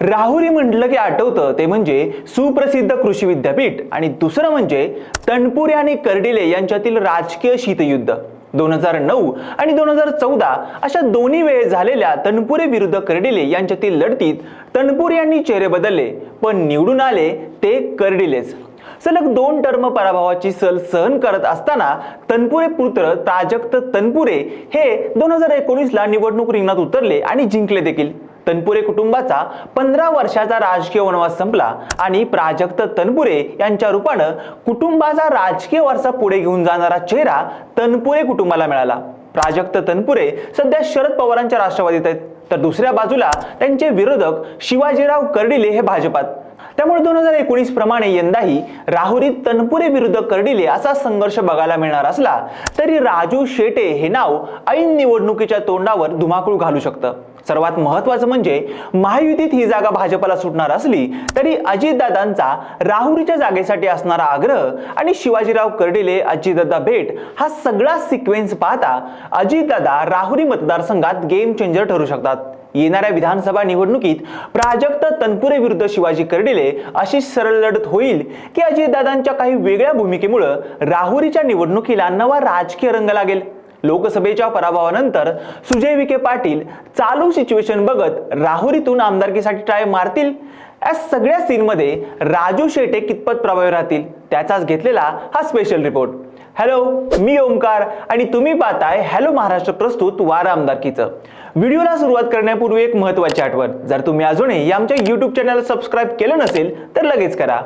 राहुरी म्हटलं की आठवतं ते म्हणजे सुप्रसिद्ध कृषी विद्यापीठ. आणि दुसरं म्हणजे तणपुरे आणि कर्डिले यांच्यातील राजकीय शीतयुद्ध. दोन हजार नऊ आणि दोन हजार चौदा अशा दोन्ही वेळेस झालेल्या तणपुरे विरुद्ध कर्डिले यांच्यातील लढतीत तणपुरे यांनी चेहरे बदलले पण निवडून आले ते कर्डिलेच. सलग दोन टर्म पराभवाची सल सहन करत असताना तनपुरे पुत्र प्राजक्त तनपुरे हे दोन हजार एकोणीसला निवडणूक रिंगणात उतरले आणि जिंकले देखील. तनपुरे कुटुंबाचा पंधरा वर्षाचा राजकीय वनवास संपला आणि प्राजक्त तनपुरे यांच्या रूपानं कुटुंबाचा राजकीय वारसा पुढे घेऊन जाणारा चेहरा तनपुरे कुटुंबाला मिळाला. प्राजक्त तनपुरे सध्या शरद पवारांच्या राष्ट्रवादीत आहेत. तर दुसऱ्या बाजूला त्यांचे विरोधक शिवाजीराव कर्डिले हे भाजपात. त्यामुळे दोन हजार एकोणीस प्रमाणे यंदाही राहुरी तनपुरे विरुद्ध कर्डिले असा संघर्ष बघायला मिळणार असला तरी राजू शेटे हे नाव ऐन निवडणुकीच्या तोंडावर धुमाकूळ घालू शकतं. सर्वात महत्वाचं म्हणजे महायुतीत ही जागा भाजपला सुटणार असली तरी अजितदादांचा राहुरीच्या जागेसाठी असणारा आग्रह आणि शिवाजीराव कर्डिले अजितदादा भेट हा सगळा सिक्वेन्स पाहता अजितदादा राहुरी मतदारसंघात गेम चेंजर ठरू शकतात. येणाऱ्या विधानसभा निवडणुकीत प्राजक्त तनपुरे विरुद्ध शिवाजी कर्डिले अशी सरळ लढत होईल की अजितदादांच्या काही वेगळ्या भूमिकेमुळं राहुरीच्या निवडणुकीला नवा राजकीय रंग लागेल. लोकसभेच्या पराभवानंतर सुजय विखे पाटील चालू सिच्युएशन बघत राहुरीतून आमदारकीसाठी ट्राय मारतील? या सगळ्या सीनमध्ये राजू शेटे कितपत प्रभावी राहतील? त्याचाच घेतलेला हा स्पेशल रिपोर्ट हॅलो मी ओमकार आणि तुम्ही पाहताय हॅलो महाराष्ट्र प्रस्तुत वार आमदारकीचं. व्हिडिओला सुरुवात करण्यापूर्वी एक महत्वाची आठवण. जर तुम्ही अजूनही आमच्या युट्यूब चॅनल सबस्क्राईब केलं नसेल तर लगेच करा.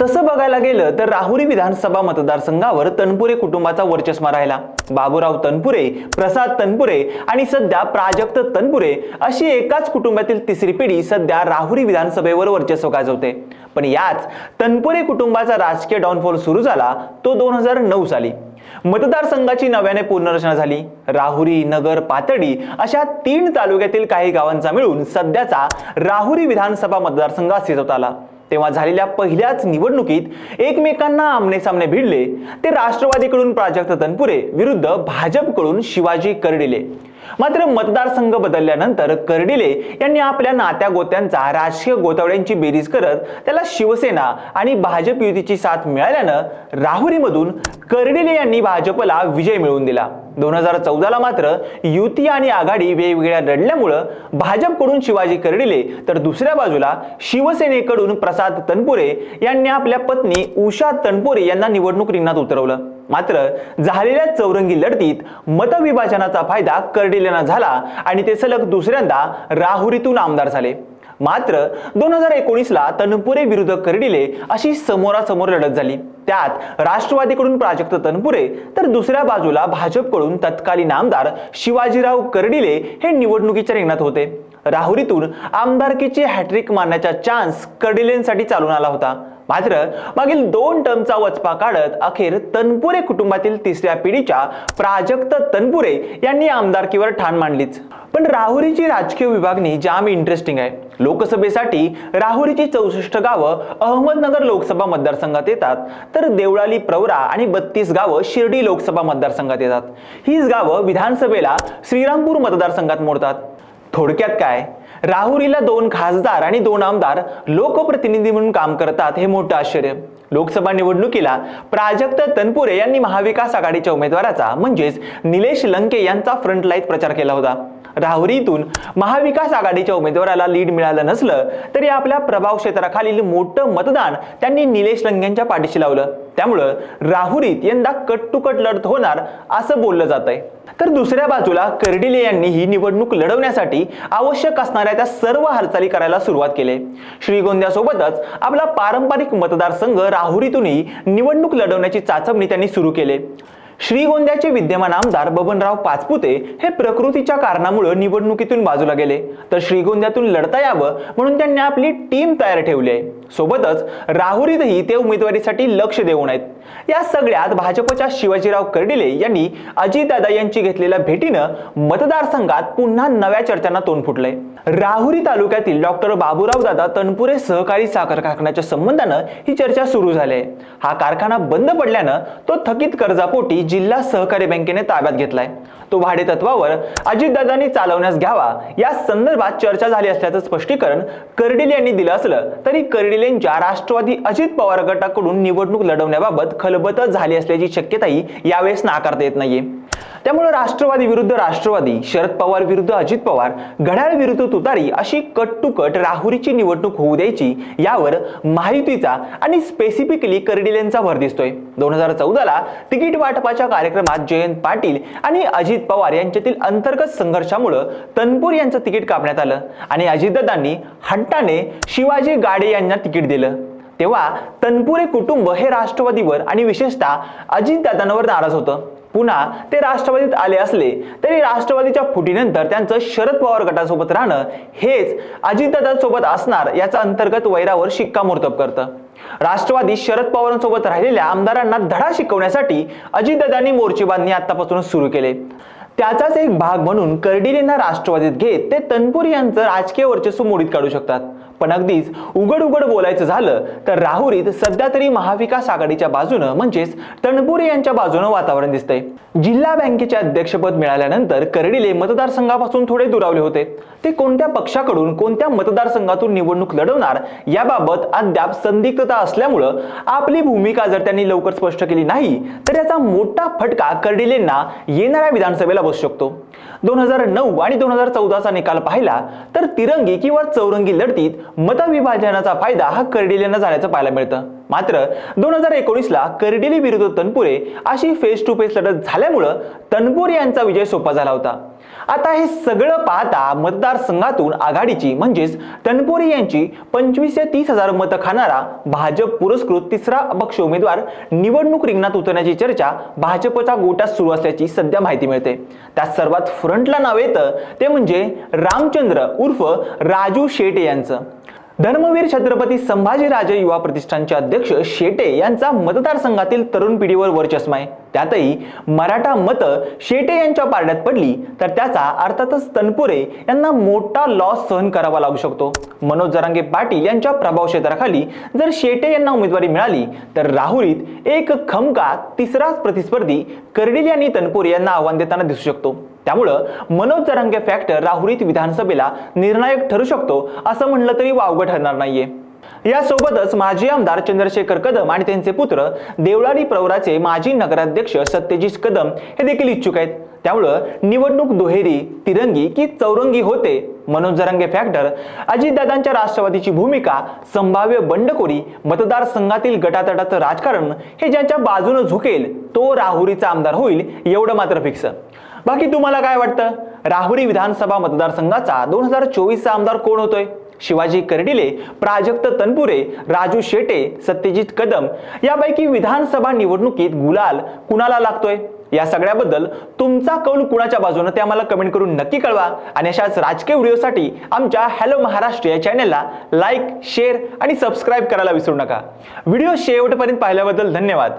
तसं बघायला गेलं तर राहुरी विधानसभा मतदारसंघावर तनपुरे कुटुंबाचा वर्चस्मा राहिला. बाबूराव तनपुरे प्रसाद तनपुरे आणि सध्या प्राजक्त तनपुरे अशी एकाच कुटुंबातील तिसरी पिढी सध्या राहुरी विधानसभेवर वर्चस्व गाजवते. पण याच तनपुरे कुटुंबाचा राजकीय डाऊनफॉल सुरू झाला तो दोन हजार नऊ साली. मतदारसंघाची नव्याने पुनर्रचना झाली. राहुरी नगर पातळी अशा तीन तालुक्यातील काही गावांचा मिळून सध्याचा राहुरी विधानसभा मतदारसंघ अस्तित्वात आला. तेव्हा झालेल्या पहिल्याच निवडणुकीत एकमेकांना आमने सामने भिडले ते राष्ट्रवादीकडून प्राजक्त तनपुरे विरुद्ध भाजपकडून शिवाजी करडिले. मात्र मतदारसंघ बदलल्यानंतर कर्डिले यांनी आपल्या नात्या गोत्यांचा राजकीय गोतावड्यांची बेरीज करत त्याला शिवसेना आणि भाजप युतीची साथ मिळाल्यानं राहुरीमधून कर्डिले यांनी भाजपला विजय मिळवून दिला. दोन हजार चौदाला मात्र युती आणि आघाडी वेगवेगळ्या लढल्यामुळं भाजपकडून शिवाजी कर्डिले तर दुसऱ्या बाजूला शिवसेनेकडून प्रसाद तनपुरे यांनी आपल्या पत्नी उषा तनपुरे यांना निवडणूक रिंगणात उतरवलं. मात्र झालेल्या चौरंगी लढतीत मतविभाजनाचा फायदा कर्डिलेंना झाला आणि ते सलग दुसऱ्यांदा राहुरीतून आमदार झाले. मात्र दोन हजार एकोणीसला तनपुरे विरुद्ध कर्डिले अशी समोरासमोर लढत झाली. त्यात राष्ट्रवादीकडून प्राजक्त तनपुरे तर दुसऱ्या बाजूला भाजपकडून तत्कालीन आमदार शिवाजीराव कर्डिले हे निवडणुकीच्या रिंगणात होते. राहुरीतून आमदारकीची हॅट्रिक मारण्याचा चान्स कर्डिलेंसाठी चालून आला होता. मात्र मागील दोन टर्मचा वचपा काढत अखेर तनपुरे कुटुंबातील तिसऱ्या पिढीच्या प्राजक्त तनपुरे यांनी आमदारकीवर ठाण मांडलीच. पण राहुरीची राजकीय विभागणी जाम इंटरेस्टिंग आहे. लोकसभेसाठी राहुरीची चौसष्ट गावं अहमदनगर लोकसभा मतदारसंघात येतात तर देवळाली प्रवरा आणि बत्तीस गावं शिर्डी लोकसभा मतदारसंघात येतात. हीच गावं विधानसभेला श्रीरामपूर मतदारसंघात मोडतात. थोडक्यात काय? राहुरीला दोन खासदार आणि दोन आमदार लोकप्रतिनिधी म्हणून काम करतात हे मोठं आश्चर्य. लोकसभा निवडणुकीला प्राजक्त तनपुरे यांनी महाविकास आघाडीच्या उमेदवाराचा म्हणजेच निलेश लंके यांचा फ्रंटलाईन प्रचार केला होता. राहुरीतून महाविकास आघाडीच्या उमेदवाराला लीड मिळालं नसलं तरी आपल्या प्रभाव क्षेत्राखालील मोठं मतदान त्यांनी निलेश लंकेंच्या पाठीशी लावलं. त्यामुळं राहुरीत यंदा कट टू कट लढत होणार असं बोललं जात आहे तर दुसऱ्या बाजूला कर्डिले यांनी ही निवडणूक लढवण्यासाठी आवश्यक असणाऱ्या त्या सर्व हालचाली करायला सुरुवात केली. श्रीगोंद्यासोबतच आपला पारंपरिक मतदारसंघ राहुरीतूनही निवडणूक लढवण्याची चाचपणी त्यांनी सुरू केली. श्रीगोंद्याचे विद्यमान आमदार बबनराव पाचपुते हे प्रकृतीच्या कारणामुळे निवडणुकीतून बाजूला गेले. तर श्रीगोंद्यातून लढता यावं म्हणून त्यांनी आपली टीम तयार ठेवली आहे. सोबतच राहुरीतही ते उमेदवारीसाठी लक्ष देऊन आहेत. या सगळ्यात भाजपच्या शिवाजीराव कर्डिले यांनी अजितदादा यांची घेतलेल्या भेटीनं मतदारसंघात पुन्हा नव्या चर्चांना तोंड फुटलंय. राहुरी तालुक्यातील डॉक्टर बाबूराव दादा तनपुरे सहकारी साखर कारखान्याच्या संबंधानं ही चर्चा सुरू झाली आहे हा कारखाना बंद पडल्यानं तो थकीत कर्जापोटी जिल्हा सहकारी बँकेने ताब्यात घेतलाय. तो भाडेतत्वावर अजितदादांनी चालवण्यास घ्यावा. या संदर्भात चर्चा झाली असल्याचं स्पष्टीकरण कर्डिले यांनी दिलं असलं तरी कर्डिलेंच्या राष्ट्रवादी अजित पवार गटाकडून निवडणूक लढवण्याबाबत खलबत झाली असल्याची शक्यताही यावेळेस नाकारता येत नाहीये. त्यामुळे राष्ट्रवादी विरुद्ध राष्ट्रवादी शरद पवार विरुद्ध अजित पवार घड्याळ विरुद्ध तुतारी अशी कट टू कट राहुरीची निवडणूक होऊ द्यायची यावर माहितीचा आणि स्पेसिफिकली कर्डिलेंचा भर दिसतोय. दोन हजार चौदाला तिकीट वाटपाच्या कार्यक्रमात जयंत पाटील आणि अजित पवार यांच्यातील अंतर्गत संघर्षामुळं तनपूर यांचं तिकीट कापण्यात आलं आणि अजितदादांनी हट्टाने शिवाजी गाडे यांना तिकीट दिलं. तेव्हा तनपुरे कुटुंब हे राष्ट्रवादीवर आणि विशेषतः अजितदादांवर नाराज होतं. पुन्हा ते राष्ट्रवादीत आले असले तरी राष्ट्रवादीच्या फुटीनंतर त्यांचं शरद पवार गटासोबत राहणं हेच अजितदादांसोबत असणार याचा अंतर्गत वैरावर शिक्कामोर्तब करतं. राष्ट्रवादी शरद पवारांसोबत राहिलेल्या आमदारांना धडा शिकवण्यासाठी अजितदादांनी मोर्चे बांधणी आतापासूनच सुरू केले. त्याचाच एक भाग म्हणून कर्डिलेंना राष्ट्रवादीत घेत ते तनपुरी यांचं राजकीय वर्चस्व मोडीत काढू शकतात. पण अगदीच उघड उघड बोलायचं झालं तर राहुरीत सध्या तरी महाविकास आघाडीच्या बाजूनं म्हणजेच तणपुरे यांच्या बाजूनं वातावरण दिसतंय. जिल्हा बँकेचे अध्यक्षपद मिळाल्यानंतर कर्डिले मतदारसंघापासून थोडे दुरावले होते. ते कोणत्या पक्षाकडून कोणत्या मतदारसंघातून निवडणूक लढवणार याबाबत अद्याप संदिग्धता असल्यामुळं आपली भूमिका जर त्यांनी लवकर स्पष्ट केली नाही तर याचा मोठा फटका कर्डिलेंना येणाऱ्या विधानसभेला बसू शकतो. दोन हजार नऊ आणि दोन हजार चौदाचा निकाल पाहिला तर तिरंगी किंवा चौरंगी लढतीत मतविभाजनाचा फायदा हा कर्डिलेनं झाल्याचं पाहायला मिळतं. मात्र दोन हजार एकोणीसला कर्डिले विरुद्ध तनपुरे अशी फेस टू फेस लढत झाल्यामुळं तनपुरे यांचा विजय सोपा झाला होता. आता हे सगळं पाहता मतदारसंघातून आघाडीची म्हणजेच तनपुरे यांची पंचवीस ते तीस हजार मतं खाणारा भाजप पुरस्कृत तिसरा अपक्ष उमेदवार निवडणूक रिंगणात उतरण्याची चर्चा भाजपचा गोटा सुरू असल्याची सध्या माहिती मिळते. त्यात सर्वात फ्रंटला नाव येतं ते म्हणजे रामचंद्र उर्फ राजू शेटे यांचं. धर्मवीर छत्रपती संभाजीराजे युवा प्रतिष्ठानचे अध्यक्ष शेटे यांचा मतदारसंघातील तरुण पिढीवर वर्चस्व आहे. त्यातही मराठा मतं शेटे यांच्या पारड्यात पडली तर त्याचा अर्थातच तनपुरे यांना मोठा लॉस सहन करावा लागू शकतो. मनोज जरांगे पाटील यांच्या प्रभाव क्षेत्राखाली जर शेटे यांना उमेदवारी मिळाली तर राहुरीत एक खमका तिसराच प्रतिस्पर्धी कर्डिल यांनी तनपुरे यांना आव्हान देताना दिसू शकतो. त्यामुळं मनोज जरांगे फॅक्टर राहुरीत विधानसभेला निर्णायक ठरू शकतो असं म्हणलं तरी वावगं ठरणार नाहीये. यासोबतच माजी आमदार चंद्रशेखर कदम आणि त्यांचे पुत्र देवळाली प्रवराचे माजी नगराध्यक्ष सत्यजित कदम हे देखील इच्छुक आहेत. त्यामुळं निवडणूक दुहेरी तिरंगी की चौरंगी होते मनोज जरंगे फॅक्टर अजितदादांच्या राष्ट्रवादीची भूमिका संभाव्य बंडखोरी मतदारसंघातील गटातटाचं राजकारण हे ज्यांच्या बाजूनं झुकेल तो राहुरीचा आमदार होईल एवढं मात्र फिक्स. बाकी तुम्हाला काय वाटतं? राहुरी विधानसभा मतदारसंघाचा दोन हजार चोवीसचा आमदार कोण होतोय? शिवाजी कर्डिले प्राजक्त तनपुरे राजू शेटे सत्यजित कदम यापैकी विधानसभा निवडणुकीत गुलाल कुणाला लागतोय? या सगळ्याबद्दल तुमचा कौल कुणाच्या बाजूने ते आम्हाला कमेंट करून नक्की कळवा. आणि अशाच राजकीय व्हिडिओसाठी आमच्या हॅलो महाराष्ट्र या चॅनलला लाईक शेअर आणि सबस्क्राईब करायला विसरू नका. व्हिडिओ शेवटपर्यंत पाहिल्याबद्दल धन्यवाद.